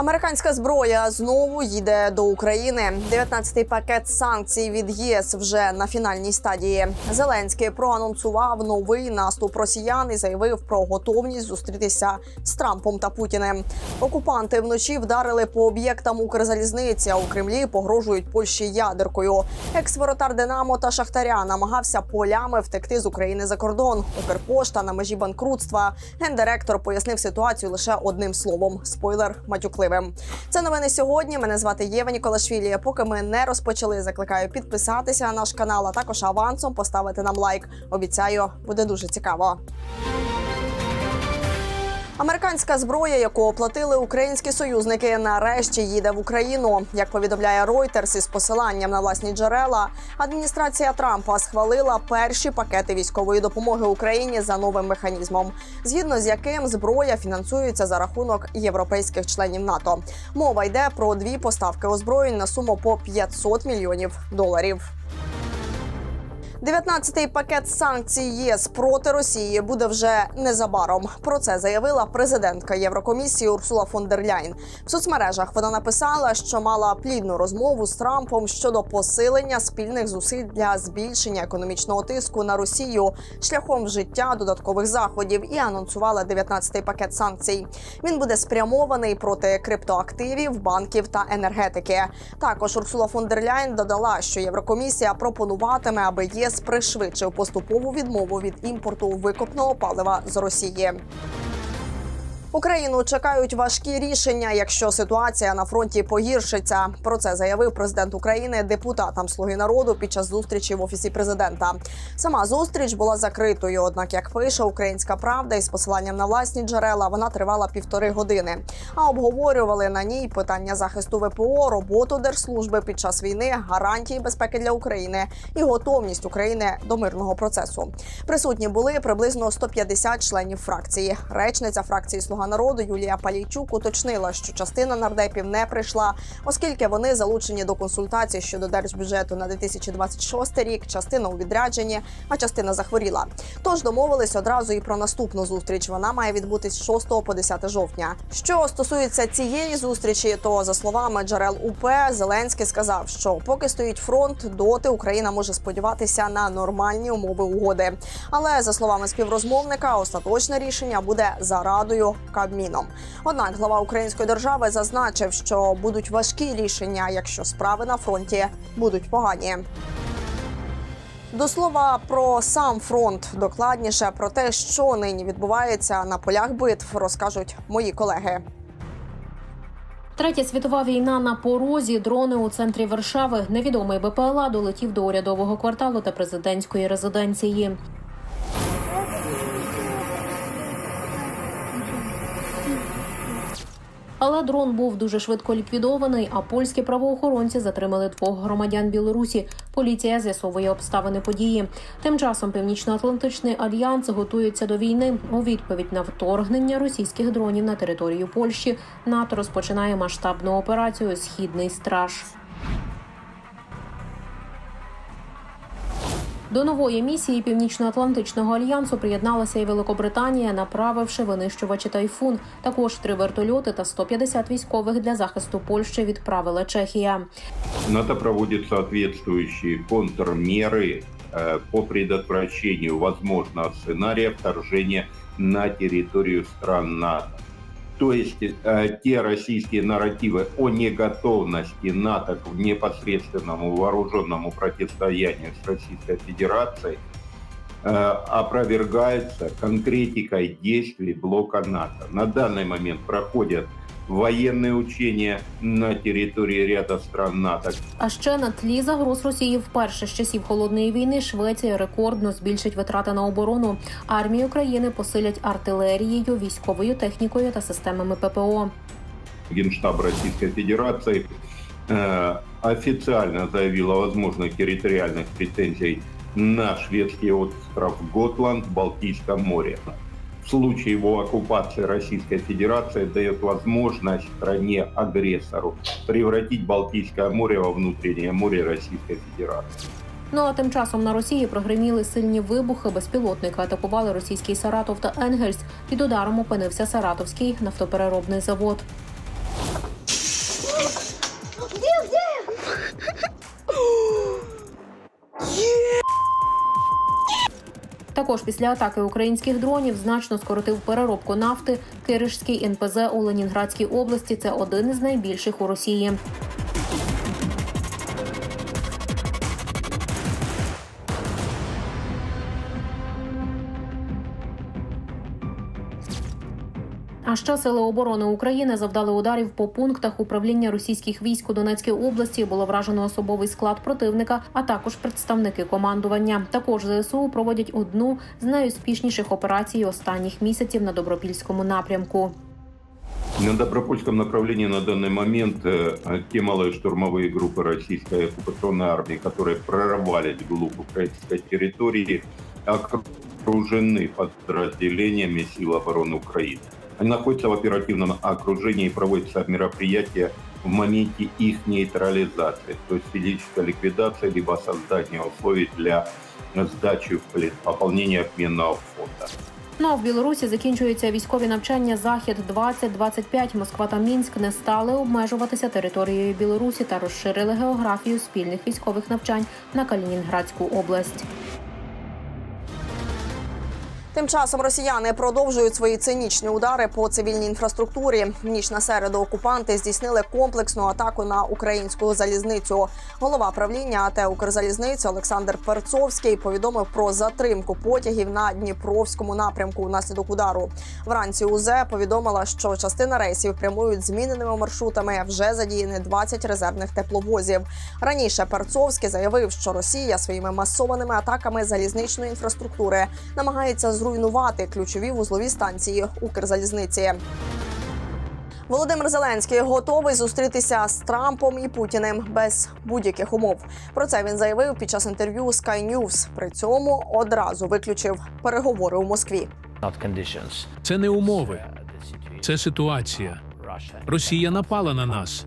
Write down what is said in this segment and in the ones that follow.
Американська зброя знову їде до України. 19-й пакет санкцій від ЄС вже на фінальній стадії. Зеленський проанонсував новий наступ росіян і заявив про готовність зустрітися з Трампом та Путіним. Окупанти вночі вдарили по об'єктам Укрзалізниці. а У Кремлі погрожують Польщі ядеркою. Екс-воротар Динамо та Шахтаря намагався полями втекти з України за кордон. Укрпошта на межі банкрутства. Гендиректор пояснив ситуацію лише одним словом: спойлер матюкливим. Це новини сьогодні. Мене звати Єва Ніколашвілі. Поки ми не розпочали, закликаю підписатися на наш канал, а також авансом поставити нам лайк. Обіцяю, буде дуже цікаво. Американська зброя, яку оплатили українські союзники, нарешті їде в Україну. Як повідомляє Reuters із посиланням на власні джерела, адміністрація Трампа схвалила перші пакети військової допомоги Україні за новим механізмом, згідно з яким зброя фінансується за рахунок європейських членів НАТО. Мова йде про дві поставки озброєнь на суму по 500 мільйонів доларів. 19-й пакет санкцій ЄС проти Росії буде вже незабаром. Про це заявила президентка Єврокомісії Урсула фон дер Ляйн. В соцмережах вона написала, що мала плідну розмову з Трампом щодо посилення спільних зусиль для збільшення економічного тиску на Росію шляхом вжиття додаткових заходів і анонсувала 19-й пакет санкцій. Він буде спрямований проти криптоактивів, банків та енергетики. Також Урсула фон дер Ляйн додала, що Єврокомісія пропонуватиме, аби ЄС пришвидшив поступову відмову від імпорту викопного палива з Росії. Україну чекають важкі рішення, якщо ситуація на фронті погіршиться. Про це заявив президент України депутатам Слуги народу під час зустрічі в офісі президента. Сама зустріч була закритою. Однак, як пише Українська Правда, із посиланням на власні джерела, вона тривала півтори години. А обговорювали на ній питання захисту ВПО, роботу держслужби під час війни, гарантії безпеки для України і готовність України до мирного процесу. Присутні були приблизно 150 членів фракції. Речниця фракції Слуга народу Юлія Палійчук уточнила, що частина нардепів не прийшла, оскільки вони залучені до консультацій щодо держбюджету на 2026 рік. Частина у відрядженні, а частина захворіла. Тож домовились одразу і про наступну зустріч. Вона має відбутись з 6 по 10 жовтня. Що стосується цієї зустрічі, то за словами джерел УП Зеленський сказав, що поки стоїть фронт, доти Україна може сподіватися на нормальні умови угоди. Але за словами співрозмовника, остаточне рішення буде за радою Кабміном. Однак глава української держави зазначив, що будуть важкі рішення, якщо справи на фронті будуть погані. До слова про сам фронт докладніше про те, що нині відбувається на полях битв, розкажуть мої колеги. Третя світова війна на порозі. Дрони у центрі Варшави. Невідомий БПЛА долетів до урядового кварталу та президентської резиденції. Але дрон був дуже швидко ліквідований. А польські правоохоронці затримали двох громадян Білорусі. Поліція з'ясовує обставини події. Тим часом Північно-Атлантичний альянс готується до війни. У відповідь на вторгнення російських дронів на територію Польщі НАТО розпочинає масштабну операцію Східний страж. До нової місії Північно-Атлантичного альянсу приєдналася і Великобританія, направивши винищувачі тайфун. Також три вертольоти та 150 військових для захисту Польщі відправила Чехія. НАТО проводит соответствующие контрмеры э, по предотвращению возможного сценария вторжения на территорию стран НАТО. То есть э, те российские нарративы о неготовности НАТО к непосредственному вооруженному противостоянию с Российской Федерацией э, опровергаются конкретикой действий блока НАТО. На данный момент проходят военные учения на территории ряда стран НАТО, А ще на тлі загроз Росії вперше з часів холодної війни Швеція рекордно збільшить витрати на оборону. Армію країни посилять артилерією, військовою технікою та системами ППО. Генштаб Российской Федерации э, официально заявил о возможных территориальных претензий на шведский остров Готланд в Балтийском море. В случае его оккупации Российская Федерация дает возможность стране-агрессору превратить Балтийское море во внутреннее море Российской Федерации. Ну а тим часом на Росії прогреміли сильні вибухи. Безпілотники атакували російський Саратов та Енгельс. Під ударом опинився Саратовський нафтопереробний завод. Також після атаки українських дронів значно скоротив переробку нафти. Киришський НПЗ у Ленінградській області це один із найбільших у Росії. ще сили оборони України завдали ударів по пунктах управління російських військ у Донецькій області. Було вражено особовий склад противника, а також представники командування. Також ЗСУ проводять одну з найуспішніших операцій останніх місяців на добропільському напрямку. На Добропольском направлении на данный момент э, те малые штурмовые группы российской оккупационной армии, которые прорвались вглубь украинской территории, окружены подразделениями сил обороны Украины. Находятся в оперативном окружении и проводятся мероприятия в моменте их нейтрализации, то есть физической ликвидации, либо создания условий для сдачи в плен, пополнения обменного фонда. Ну а в Білорусі закінчуються військові навчання Захід 2025 Москва та Мінськ не стали обмежуватися територією Білорусі та розширили географію спільних військових навчань на Калінінградську область. Тим часом росіяни продовжують свої цинічні удари по цивільній інфраструктурі. Ніч на середу окупанти здійснили комплексну атаку на українську залізницю. Голова правління АТ «Укрзалізниці» Олександр Перцовський повідомив про затримку потягів на Дніпровському напрямку внаслідок удару. Вранці УЗ повідомила, що частина рейсів прямують зміненими маршрутами. Вже задіяні 20 резервних тепловозів. Раніше Перцовський заявив, що Росія своїми масованими атаками залізничної інфраструктури намагається зруйнувати ключові вузлові станції Укрзалізниці. Володимир Зеленський готовий зустрітися з Трампом і Путіним без будь-яких умов. Про це він заявив під час інтерв'ю Sky News. При цьому одразу виключив переговори у Москві. Це не умови, це ситуація. Росія напала на нас.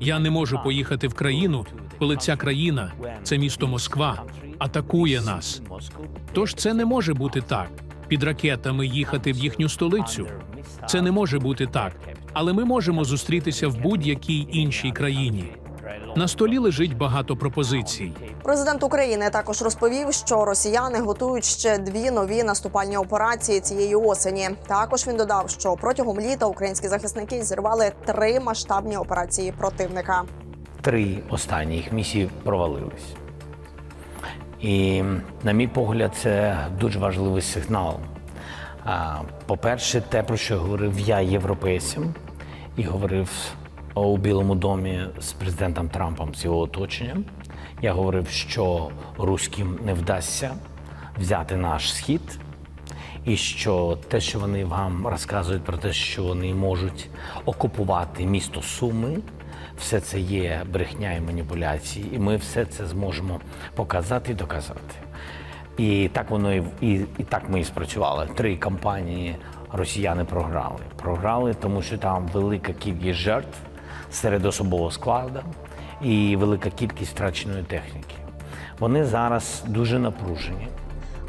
Я не можу поїхати в країну, коли ця країна, це місто Москва, атакує нас. Тож це не може бути так. Під ракетами їхати в їхню столицю. Це не може бути так. Але ми можемо зустрітися в будь-якій іншій країні. На столі лежить багато пропозицій. Президент України також розповів, що росіяни готують ще дві нові наступальні операції цієї осені. Також він додав, що протягом літа українські захисники зірвали три масштабні операції противника. Три останні їх місії провалились. І, на мій погляд, це дуже важливий сигнал. По-перше, те, про що говорив я європейцям, і говорив у Білому домі з президентом Трампом з його оточенням. Я говорив, що руським не вдасться взяти наш схід, і що те, що вони вам розказують про те, що вони можуть окупувати місто Суми, все це є брехня і маніпуляції, і ми все це зможемо показати і доказати. І так воно і, і, і так ми і спрацювали. Три кампанії росіяни програли. Програли, тому що там велика кількість жертв серед особового складу і велика кількість втраченої техніки. Вони зараз дуже напружені.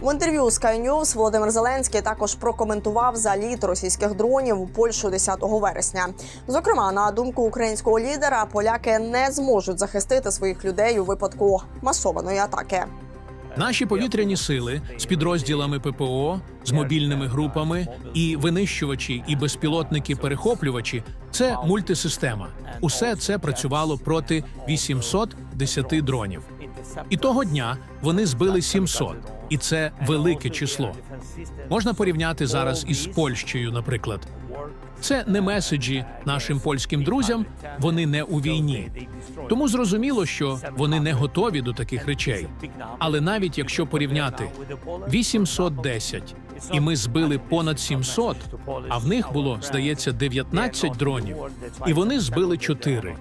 В інтерв'ю Sky News Володимир Зеленський також прокоментував заліт російських дронів у Польщу 10 вересня. Зокрема, на думку українського лідера, поляки не зможуть захистити своїх людей у випадку масованої атаки. Наші повітряні сили з підрозділами ППО, з мобільними групами і винищувачі і безпілотники-перехоплювачі це мультисистема. Усе це працювало проти 810 дронів. І того дня вони збили 700, і це велике число. Можна порівняти зараз із Польщею, наприклад. Це не меседжі нашим польським друзям. Вони не у війні. Тому зрозуміло, що вони не готові до таких речей. Але навіть якщо порівняти 810, і ми збили понад 700, а в них було, здається, 19 дронів, і вони збили 4.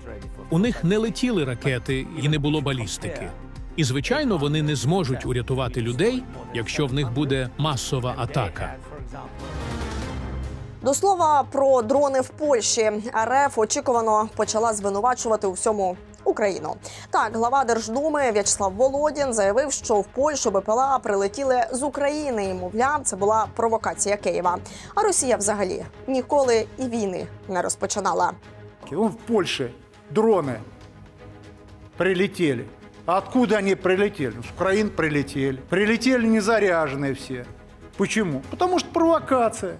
У них не летіли ракети і не було балістики. І звичайно, вони не зможуть урятувати людей, якщо в них буде масова атака. До слова про дрони в Польщі РФ очікувано почала звинувачувати у всьому Україну. Так, глава Держдуми В'ячеслав Володін заявив, що в Польщу БПЛА прилетіли з України. І мовляв, це була провокація Києва. А Росія взагалі ніколи і війни не розпочинала. В Польше дроны прилетели. Откуда они прилетели? С Украины прилетели. Прилетели незаряженные все. Почему? Потому что провокация.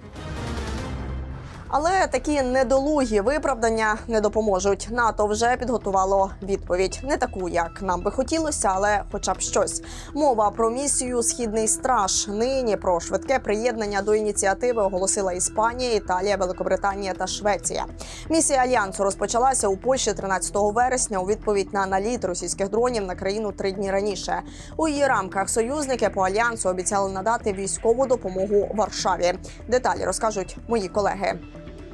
Але такі недолугі виправдання не допоможуть. НАТО вже підготувало відповідь, не таку, як нам би хотілося, але хоча б щось. Мова про місію Східний страж. Нині про швидке приєднання до ініціативи оголосила Іспанія, Італія, Великобританія та Швеція. Місія альянсу розпочалася у Польщі 13 вересня у відповідь на наліт російських дронів на країну три дні раніше. У її рамках союзники по альянсу обіцяли надати військову допомогу Варшаві. Деталі розкажуть мої колеги.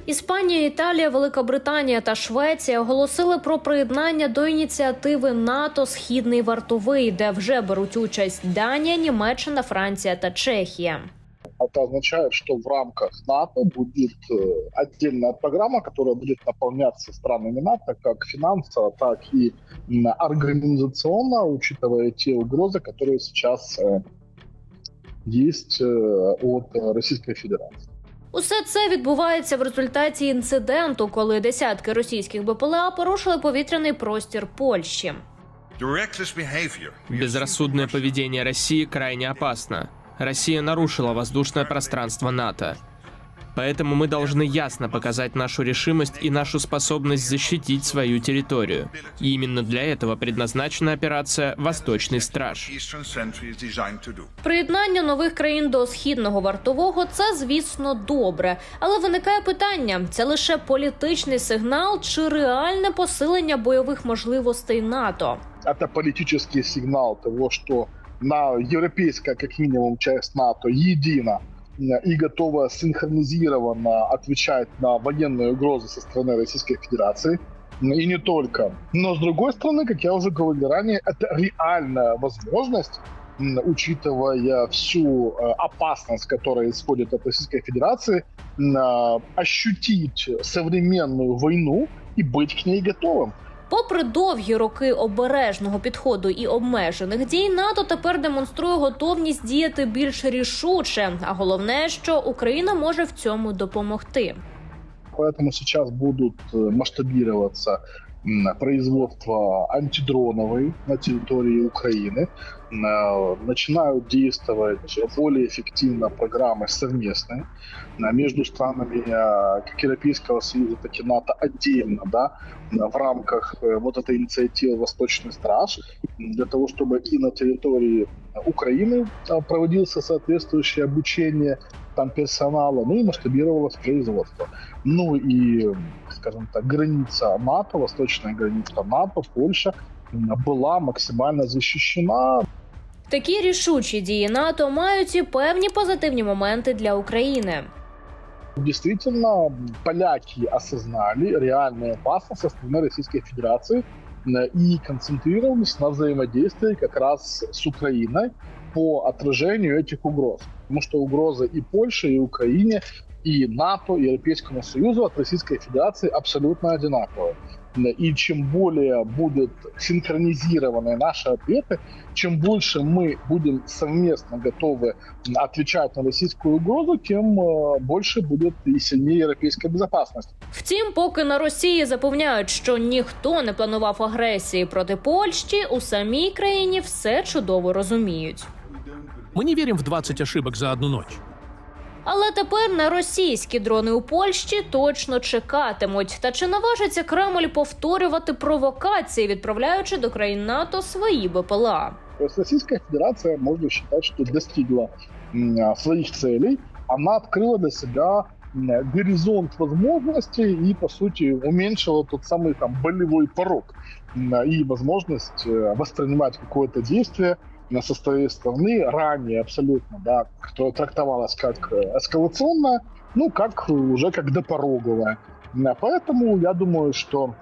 Іспанія, Італія, Велика Британія та Швеція оголосили про приєднання до ініціативи НАТО Східний вартовий, де вже беруть участь Данія, Німеччина, Франція та Чехія. Это означает, что в рамках НАТО будет э, отдельная программа, которая будет наполняться странами НАТО как финансово, так и м, организационно, учитывая те угрозы, которые сейчас э, есть э, от э, Российской Федерации. Усе це відбувається в результаті інциденту, коли десятки російських БПЛА порушили повітряний простір Польщі. Безрассудное поведение России крайне опасно. Россия нарушила воздушное пространство НАТО. Поэтому мы должны ясно показать нашу решимость и нашу способность защитить свою территорию. И именно для этого предназначена операция «Восточный страж». Приєднання нових країн до східного вартового це, звісно, добре. Але виникає питання: це лише політичний сигнал чи реальне посилення бойових можливостей НАТО? Это политический сигнал того, что на европейская, как минимум, часть НАТО едина э, И готова синхронизированно отвечать на военные угрозы со стороны Российской Федерации. И не только. Но с другой стороны, как я уже говорил ранее, это реальная возможность, учитывая всю э, опасность, которая исходит от РоссийскойФедерации, м, э, ощутить современную войну и быть к ней готовым. Попри довгі роки обережного підходу і обмежених дій, НАТО тепер демонструє готовність діяти більш рішуче. А головне, що Україна може в цьому допомогти. Поэтому сейчас будут э, масштабироваться производство антидроновой на территории Украины. Э, Начинают действовать более эффективно программы совместные между странами э, как Европейского Союза, так и НАТО отдельно, да, в рамках вот этой инициативы «Восточный страж», для того, чтобы и на территории Украины проводился соответствующее обучение там персонала, ну и масштабировалось производство. Ну и, скажем так, граница НАТО, восточная граница НАТО, Польша, м, была максимально защищена. Такі рішучі дії НАТО мають і певні позитивні моменти для України. Действительно, поляки осознали реальную опасность со стороны Российской Федерации м, и концентрировались на взаимодействии как раз с Украиной по отражению этих угроз. Потому что угрозы и Польше, и Украине, и НАТО, и Европейскому Союзу от Российской Федерации абсолютно одинаковые. И чем более будут синхронизированы наши ответы, чем больше мы будем совместно готовы отвечать на российскую угрозу, тем э, больше будет и сильнее европейская безопасность. Втім, поки на Росії запевняють, що ніхто не планував агресії проти Польщі, у самій країні все чудово розуміють. Мы не верим в 20 ошибок за одну ночь. Але тепер на російські дрони у Польщі точно чекатимуть. Та чи наважиться Кремль повторювати провокації, відправляючи до країн НАТО свої БПЛА? То есть Российская Федерация, можно считать, что достигла м, своих целей. Она открыла для себя м, горизонт возможностей и, по сути, уменьшила тот самый там болевой порог м, и возможность э, воспринимать какое-то действие э, со своей стороны ранее абсолютно, да, которое трактовалось как э, эскалационное, ну, как уже как допороговое. М, Поэтому я думаю, что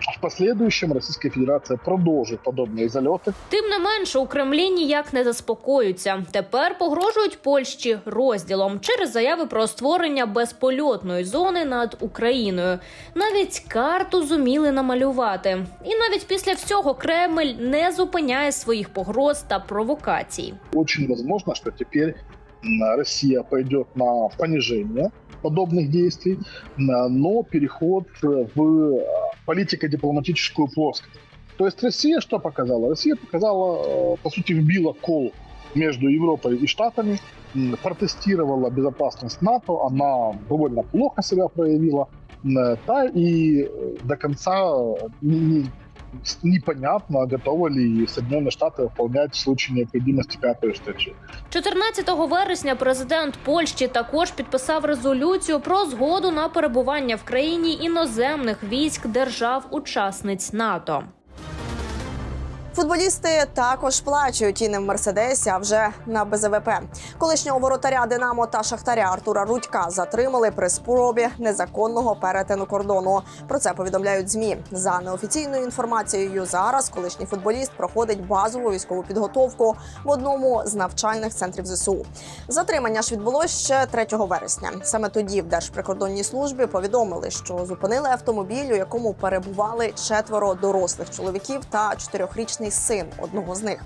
в последующем Российская Федерация продолжит подобные залеты, Тим не менше, у Кремлі ніяк не заспокоюються. Тепер погрожують Польщі розділом через заяви про створення безпольотної зони над Україною. Навіть карту зуміли намалювати. І навіть після всього Кремль не зупиняє своїх погроз та провокацій. очень возможно, что теперь м, Россия пойдет на понижение подобных действий, м, но переход э, в э, политико-дипломатическую плоскость. То есть Россия что показала? Россия показала, э, по сути, вбила кол между Европой и Штатами, протестировала безопасность НАТО, она довольно плохо себя проявила, да, и до конца непонятно, готовы ли Соединенные Штаты выполнять в случае необходимости пятую статью. 14 вересня президент Польщі також підписав резолюцію про згоду на перебування в країні іноземних військ держав-учасниць НАТО. Футболісти також плачуть і не в мерседесі, а вже на БЗВП. Колишнього воротаря Динамо та Шахтаря Артура Рудька затримали при спробі незаконного перетину кордону. Про це повідомляють змі. За неофіційною інформацією, зараз колишній футболіст проходить базову військову підготовку в одному з навчальних центрів ЗСУ. Затримання ж відбулось ще 3 вересня. Саме тоді в Держприкордонній службі повідомили, що зупинили автомобіль, у якому перебували четверо дорослих чоловіків та чотирьохрічний син одного з них.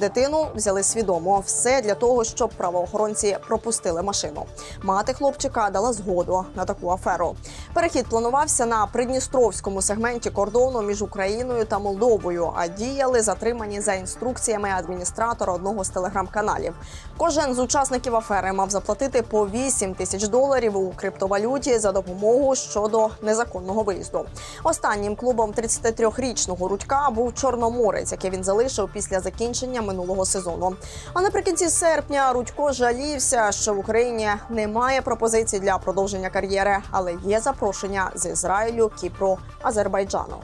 Дитину взяли свідомо. Все для того, щоб правоохоронці пропустили машину. Мати хлопчика дала згоду на таку аферу. Перехід планувався на придністровському сегменті кордону між Україною та Молдовою. А діяли затримані за інструкціями адміністратора одного з телеграм-каналів. Кожен з учасників афери мав заплатити по 8 тисяч доларів у криптовалюті за допомогу щодо незаконного виїзду. Останнім клубом 33-річного Рудька був Чорноморець, який він залишив після закінчення минулого сезону. А наприкінці серпня Рудько жалівся, що в Україні немає пропозицій для продовження кар'єри, але є запрошення з Ізраїлю, Кіпру, Азербайджану.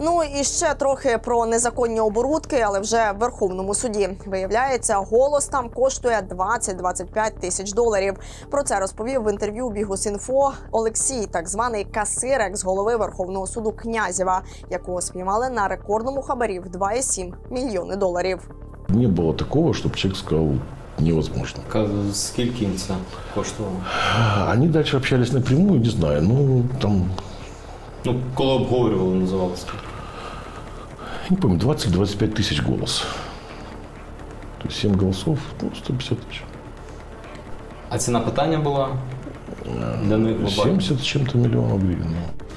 Ну і ще трохи про незаконні оборудки, але вже в Верховному суді. Виявляється, голос там коштує 20-25 тисяч доларів. Про це розповів в інтерв'ю Бігус.Інфо Олексій, так званий касирек з голови Верховного суду Князєва, якого спіймали на рекордному хабарі в 2,7 мільйони доларів. Не было такого, чтобы человек сказал невозможно. Скільки їм це коштувало? Они дальше общались напрямую, не знаю, ну там, Ну, коли обговорювали, називалося. Не помню, 20-25 тысяч голос. То есть 7 голосов, ну, 150 тысяч. А ціна питання була для них глобально? 70 с чем-то миллионов гривен. ну.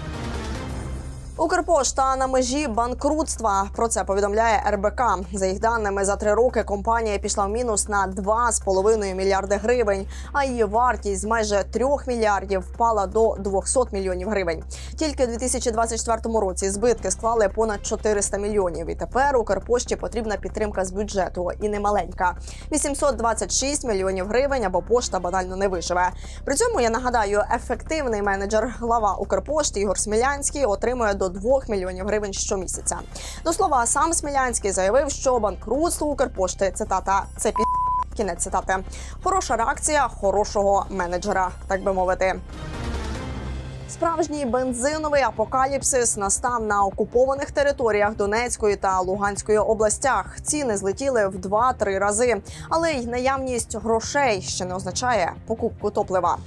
Укрпошта на межі банкрутства. Про це повідомляє РБК. За їх даними, за три роки компанія пішла в мінус на 2,5 мільярди гривень, а її вартість з майже 3 мільярдів впала до 200 мільйонів гривень. Тільки у 2024 році збитки склали понад 400 мільйонів. І тепер Укрпошті потрібна підтримка з бюджету і немаленька 826 мільйонів гривень, або пошта банально не виживе. При цьому я нагадаю, ефективний менеджер глава Укрпошти Ігор Смілянський отримує до 2 мільйонів гривень щомісяця. До слова, сам Смілянський заявив, що банкрутство Укрпошти цитата це пі... кінець цитати. Хороша реакція хорошого менеджера, так би мовити. Справжній бензиновий апокаліпсис настав на окупованих територіях Донецької та Луганської областях. Ціни злетіли в 2-3 рази, але й наявність грошей ще не означає покупку топлива.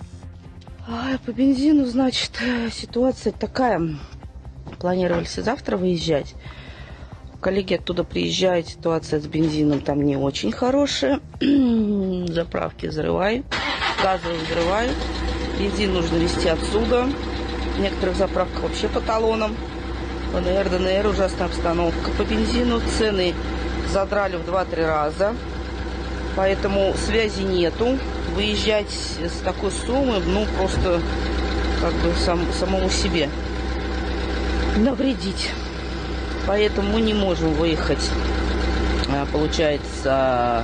По бензину, значит, э, ситуация такая. Планировали завтра выезжать. Коллеги оттуда приезжают, ситуация с бензином там не очень хорошая. Заправки взрывают, газовые взрывают. Бензин нужно везти отсюда. В некоторых заправках вообще по талонам. ВНР, ДНР, ужасная обстановка. По бензину цены задрали в 2-3 раза. Поэтому связи нету. Выезжать с такой суммы, ну, просто как бы сам, самому себе навредить. Поэтому мы не можем выехать, а, получается,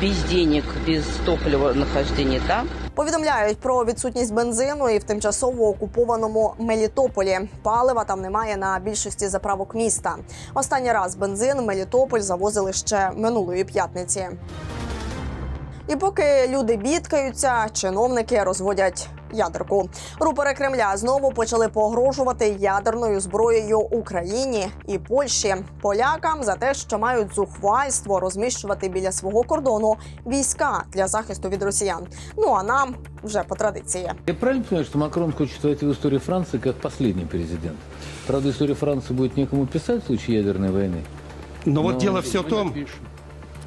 без денег, без топлива нахождения там. Повідомляють про відсутність бензину і в тимчасово окупованому Мелітополі. Палива там немає на більшості заправок міста. Останній раз бензин в Мелітополь завозили ще минулої п'ятниці. І поки люди бідкаються, чиновники розводять ядерку. Рупори Кремля знову почали погрожувати ядерною зброєю Україні і Польщі полякам за те, що мають зухвальство розміщувати біля свого кордону війська для захисту від росіян. Ну а нам вже по традиції. Я правильно понимаю, что Макрон хочет войти в историю Франции как последний президент? Правда, историю Франции будет некому писать в случае ядерной войны. Но вот Но дело все в том.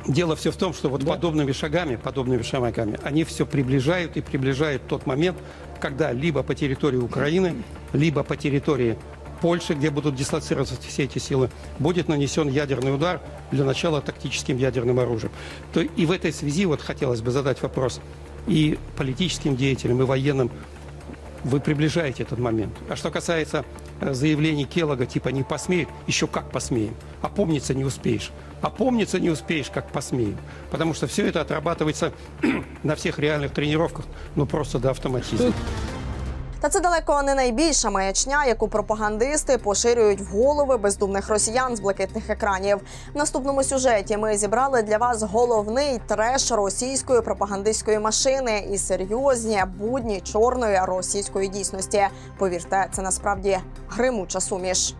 Дело все в том, что вот Да. подобными шагами, подобными шагами, они все приближают и приближают тот момент, когда либо по территории Украины, либо по территории Польши, где будут дислоцироваться все эти силы, будет нанесен ядерный удар для начала тактическим ядерным оружием. То и в этой связи вот хотелось бы задать вопрос и политическим деятелям, и военным. Вы приближаете этот момент. А что касается заявлений Келлога, типа «не посмеют», еще как посмеем. Опомниться не успеешь. Опомниться не успеешь, как посмеем. Потому что все это отрабатывается на всех реальных тренировках, ну просто до автоматизма. Та це далеко не найбільша маячня, яку пропагандисти поширюють в голови бездумних росіян з блакитних екранів. В наступному сюжеті ми зібрали для вас головний треш російської пропагандистської машини і серйозні будні чорної російської дійсності. Повірте, це насправді гримуча суміш.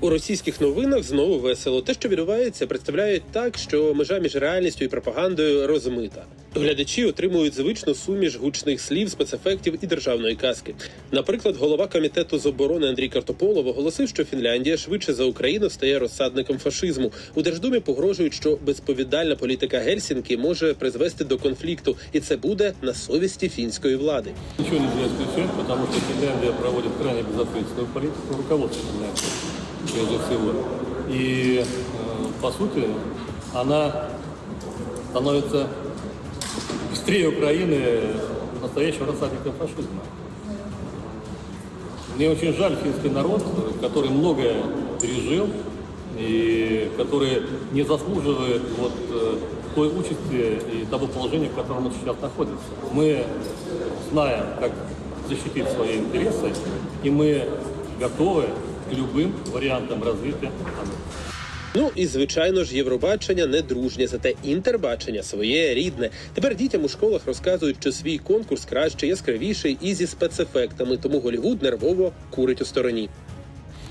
У російських новинах знову весело. Те, що відбувається, представляють так, що межа між реальністю і пропагандою розмита. Глядачі отримують звичну суміш гучних слів, спецефектів і державної казки. Наприклад, голова комітету з оборони Андрій Картополов оголосив, що Фінляндія швидше за Україну стає розсадником фашизму. У Держдумі погрожують, що безповідальна політика Гельсінки може призвести до конфлікту, і це буде на совісті фінської влади. Ничего нельзя исключать, потому что Финляндия проводит крайне безответственную политику руководства Финляндии, прежде. И, э, по сути, она становится быстрее Украины настоящим рассадником фашизма. Мне очень жаль финский народ, который многое пережил и который не заслуживает вот э, той участи и того положения, в котором он сейчас находится. Мы знаем, как защитить свои интересы, и мы готовы к любым вариантам развития. Ну і звичайно ж, Євробачення не дружнє, зате інтербачення своє рідне. Тепер дітям у школах розказують, що свій конкурс краще, яскравіший і зі спецефектами, тому Голівуд нервово курить у стороні.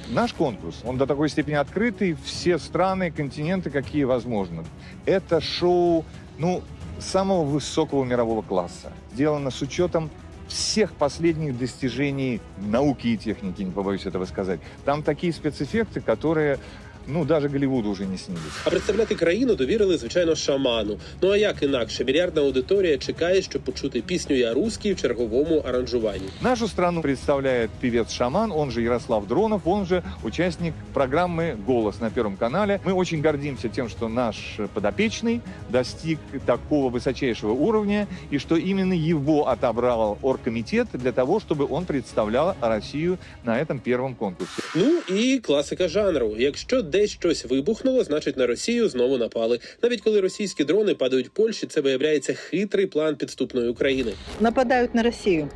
Наш конкурс, он до такой степени открытый, все страны, континенты, какие возможно. Это шоу, ну, самого высокого мирового класса. Сделано с учетом всех последних достижений науки и техники, не побоюсь этого сказать. Там такие спецэффекты, которые, ну, даже Голливуду уже не снились. А представляти країну довірили, звичайно, шаману. Ну а як інакше, мільярдна аудиторія чекає, щоб почути пісню Я русський в черговому аранжуванні. Нашу страну представляет певец-шаман, он же Ярослав Дронов, он же участник программы «Голос» на Первом канале. Мы очень гордимся тем, что наш подопечный достиг такого высочайшего уровня, и что именно его отобрал оргкомитет для того, чтобы он представлял Россию на этом первом конкурсе. Ну і класика жанру. Якщо десь щось вибухнуло, значить на Росію знову напали. Навіть коли російські дрони падають в Польщі, це виявляється хитрий план підступної України. нападают на Россию,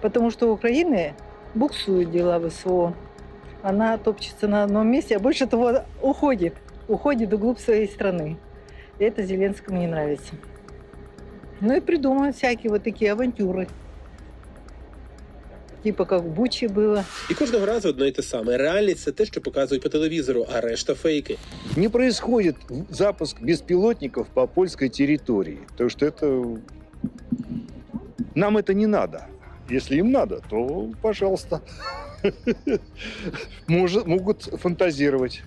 потому что у Украины буксуют дела ВСО. Она топчется на одном месте, а больше того уходит, уходит вглубь своей страны. И это Зеленскому не нравится. Ну и придумывают всякие вот такие авантюры. Типа как в Буче было. І кожного разу одно й те саме. Реальність це те, що показують по телевізору, а решта фейки. Не происходит запуск беспилотников по польской территории. Потому что это... Нам это не надо. Если им надо, то пожалуйста. Может, могут фантазировать.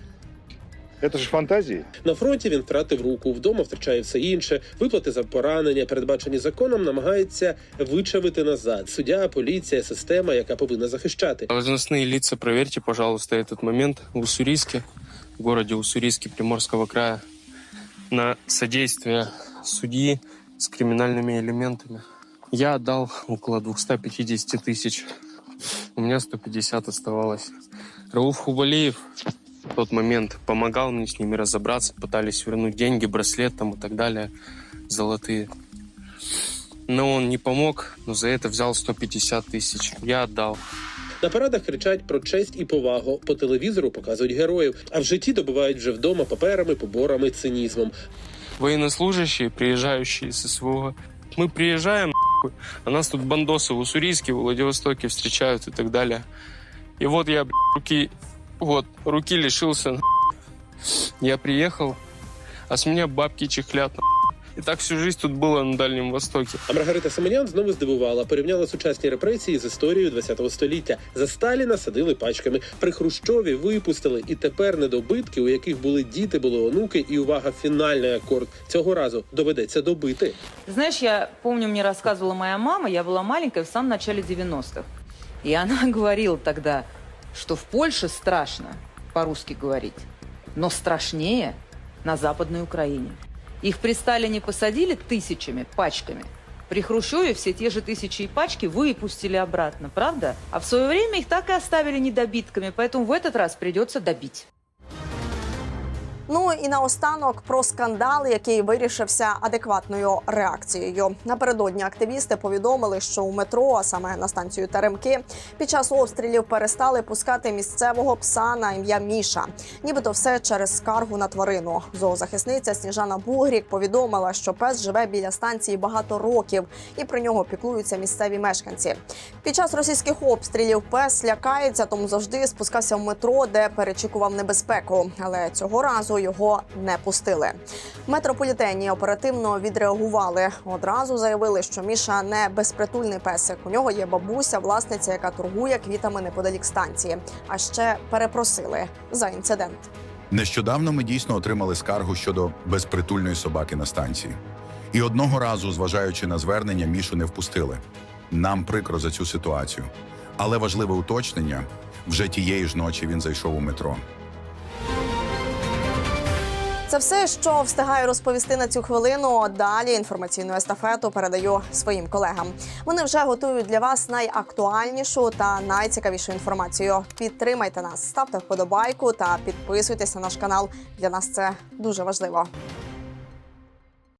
Это же фантазии. На фронті він втратив руку, вдома втрачає все інше. Виплати за поранення, передбачені законом, намагаються вичавити назад. Суддя, поліція, система, яка повинна захищати. Должностные лица, проверьте, пожалуйста, этот момент в Уссурийске, в городе Уссурийске Приморского края, на содействие судьи с криминальными элементами. Я отдал около 250 тысяч. У меня 150 оставалось. Рауф Хубалеев в тот момент помогал мне с ними разобраться, пытались вернуть деньги, браслет там и так далее, золотые. Но он не помог, но за это взял 150 тысяч. Я отдал. На парадах кричать про честь і повагу. По телевізору показують героїв, а в житті добувають вже вдома паперами, поборами, цинізмом. Военнослужащие, приезжающие с СВО. Мы приезжаем, нахуй, а нас тут бандосы в Уссурийске, в Владивостоке встречают и так далее. И вот я, блядь, руки, вот, руки лишился. нахуй. Я приехал, а с меня бабки чехлят. нахуй. И так всю жизнь тут было на Дальнем Востоке. А Маргарита Семенян знову здивувала, порівняла сучасні репресії з історією ХХ століття. За Сталіна садили пачками. При Хрущові випустили, і тепер недобитки, у яких були діти, були онуки, і увага, фінальний акорд цього разу доведеться добити. Знаешь, я помню, мне рассказывала моя мама, я была маленькая в самом начале 90-х. И она говорила тогда, что в Польше страшно по-русски говорить, но страшнее на Западной Украине. Их при Сталине посадили тысячами, пачками. При Хрущеве все те же тысячи и пачки выпустили обратно, правда? А в свое время их так и оставили недобитками, поэтому в этот раз придется добить. Ну і наостанок про скандал, який вирішився адекватною реакцією. Напередодні активісти повідомили, що у метро, а саме на станцію Теремки, під час обстрілів перестали пускати місцевого пса на ім'я Міша. Нібито все через скаргу на тварину. Зоозахисниця Сніжана Бугрік повідомила, що пес живе біля станції багато років і про нього піклуються місцеві мешканці. Під час російських обстрілів пес лякається, тому завжди спускався в метро, де перечікував небезпеку. Але цього разу його не пустили. Метрополітені оперативно відреагували. Одразу заявили, що Міша не безпритульний песик. У нього є бабуся, власниця, яка торгує квітами неподалік станції. А ще перепросили за інцидент. Нещодавно ми дійсно отримали скаргу щодо безпритульної собаки на станції. І одного разу, зважаючи на звернення, Мішу не впустили. Нам прикро за цю ситуацію. Але важливе уточнення: вже тієї ж ночі він зайшов у метро. Це все, що встигаю розповісти на цю хвилину. Далі інформаційну естафету передаю своїм колегам. Вони вже готують для вас найактуальнішу та найцікавішу інформацію. Підтримайте нас, ставте вподобайку та підписуйтесь на наш канал. Для нас це дуже важливо.